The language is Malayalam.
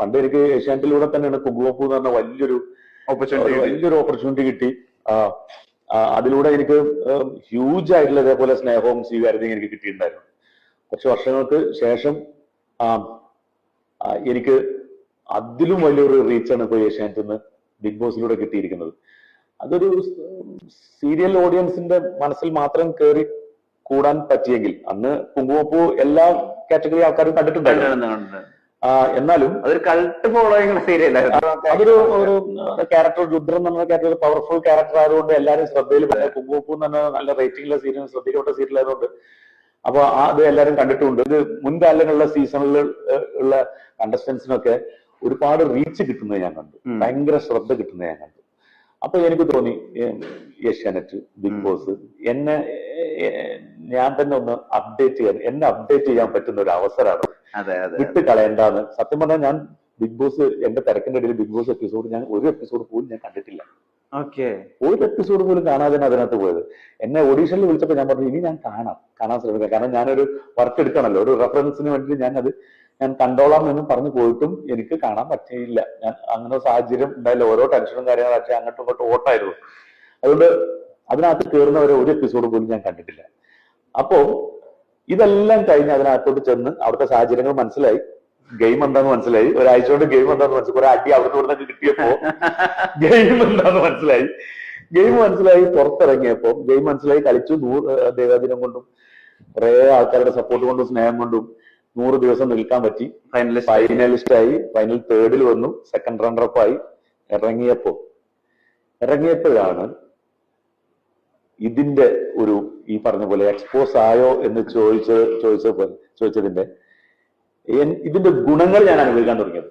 പണ്ട് എനിക്ക് ഏഷ്യാനെറ്റിലൂടെ തന്നെയാണ് കുങ്കുമപ്പൂ എന്ന് പറഞ്ഞ വലിയൊരു ഓപ്പർച്യൂണിറ്റി വലിയൊരു ഓപ്പർച്യൂണിറ്റി കിട്ടി. അതിലൂടെ എനിക്ക് ഹ്യൂജ് ആയിട്ടുള്ള ഇതേപോലെ സ്നേഹവും സ്വീകാര്യതയും എനിക്ക് കിട്ടിയിട്ടുണ്ടായിരുന്നു. കുറച്ച് വർഷങ്ങൾക്ക് ശേഷം എനിക്ക് അതിലും വലിയൊരു റീച്ചാണ് ഇപ്പോൾ ഏഷ്യാനെറ്റ് നിന്ന് ബിഗ് ബോസിലൂടെ കിട്ടിയിരിക്കുന്നത്. അതൊരു സീരിയൽ ഓഡിയൻസിന്റെ മനസ്സിൽ മാത്രം കയറി കൂടാൻ പറ്റിയെങ്കിൽ അന്ന് കുങ്കുമപ്പൂ എല്ലാ കാറ്റഗറി ആൾക്കാരും കണ്ടിട്ടുണ്ടായിരുന്നു. എന്നാലും അതൊരു കൾട്ട് ഫോളോയിങ് സീരിയലായിരുന്നു അതൊരു ഒരു ക്യാരക്ടർ രുദ്രൻ എന്ന് ക്യാരക്ടർ പവർഫുൾ ക്യാരക്ടർ ആയതുകൊണ്ട് എല്ലാവരും ശ്രദ്ധയിൽ എന്ന് പറഞ്ഞ നല്ല റേറ്റിംഗുള്ള സീരിയൽ ശ്രദ്ധിക്കപ്പെട്ട സീരിയൽ ആയതുകൊണ്ട്. അപ്പൊ അത് എല്ലാവരും കണ്ടിട്ടുണ്ട്. ഇത് മുൻകാലങ്ങളിലെ സീസണിൽ ഉള്ള കണ്ടസ്റ്റൻസിനൊക്കെ ഒരുപാട് റീച്ച് കിട്ടുന്നത് ഞാൻ കണ്ടു. ഭയങ്കര ശ്രദ്ധ കിട്ടുന്നത് ഞാൻ കണ്ടു. അപ്പൊ എനിക്ക് തോന്നി ഏഷ്യാനെറ്റ് ബിഗ് ബോസ് എന്നെ ഞാൻ തന്നെ ഒന്ന് അപ്ഡേറ്റ് ചെയ്യാൻ എന്നെ അപ്ഡേറ്റ് ചെയ്യാൻ പറ്റുന്ന ഒരു അവസരമാണ് വിട്ട് കളയണ്ടെന്ന് സത്യം പറഞ്ഞാൽ ഞാൻ ബിഗ് ബോസ് എന്റെ തിരക്കിന്റെ ഇടയിൽ ബിഗ് ബോസ് എപ്പിസോഡ് ഞാൻ ഒരു എപ്പിസോഡ് പോലും ഞാൻ കണ്ടിട്ടില്ല. ഓക്കെ. ഒരു എപ്പിസോഡ് പോലും കാണാതെ അതിനകത്ത് പോയത്. എന്നെ ഓഡീഷനിൽ വിളിച്ചപ്പോൾ ഞാൻ പറഞ്ഞു ഇനി ഞാൻ കാണാം. കാണാൻ ശ്രമിക്കാം. കാരണം ഞാനൊരു വർക്ക് എടുക്കണല്ലോ. ഒരു റെഫറൻസിന് വേണ്ടി ഞാൻ അത് ഞാൻ കണ്ടോളാം എന്ന് പറഞ്ഞു പോയിട്ടും എനിക്ക് കാണാൻ പറ്റിയില്ല. ഞാൻ അങ്ങനെ സാഹചര്യം ഉണ്ടായില്ല. ഓരോ ടെൻഷനും കാര്യങ്ങളും പക്ഷേ അങ്ങോട്ടും ഇങ്ങോട്ടും ഓട്ടായിരുന്നു. അതുകൊണ്ട് അതിനകത്ത് കയറുന്നവരെ ഒരു എപ്പിസോഡ് പോലും ഞാൻ കണ്ടിട്ടില്ല. അപ്പോ ഇതെല്ലാം കഴിഞ്ഞ് അതിനകത്തോട്ട് ചെന്ന് അവിടുത്തെ സാഹചര്യങ്ങൾ മനസ്സിലായി. ഗെയിം എന്താന്ന് മനസ്സിലായി. ഒരാഴ്ച കൊണ്ട് ഗെയിം എന്താന്ന് മനസ്സിലായി. കുറെ അടി അവിടുന്ന് ഇവിടുന്നൊക്കെ കിട്ടിയപ്പോ ഗെയിം എന്താന്ന് മനസ്സിലായി. ഗെയിം മനസ്സിലായി പുറത്തിറങ്ങിയപ്പോ ഗെയിം മനസ്സിലായി കളിച്ചു. നൂറ് ദേവാദിനം കൊണ്ടും കുറെ ആൾക്കാരുടെ സപ്പോർട്ട് കൊണ്ടും സ്നേഹം കൊണ്ടും നൂറ് ദിവസം നിൽക്കാൻ പറ്റി. ഫൈനലിസ്റ്റ് ഫൈനലിസ്റ്റ് ആയി. ഫൈനൽ തേർഡിൽ വന്നു. സെക്കൻഡ് റണ്ണറപ്പ് ആയി. ഇറങ്ങിയപ്പോ ഇറങ്ങിയപ്പോഴാണ് ഇതിന്റെ ഒരു ഈ പറഞ്ഞ പോലെ എക്സ്പോസ് ആയോ എന്ന് ചോദിച്ച ചോദിച്ച ചോദിച്ചതിന്റെ ഇതിന്റെ ഗുണങ്ങൾ ഞാൻ അനുഭവിക്കാൻ തുടങ്ങിയത്.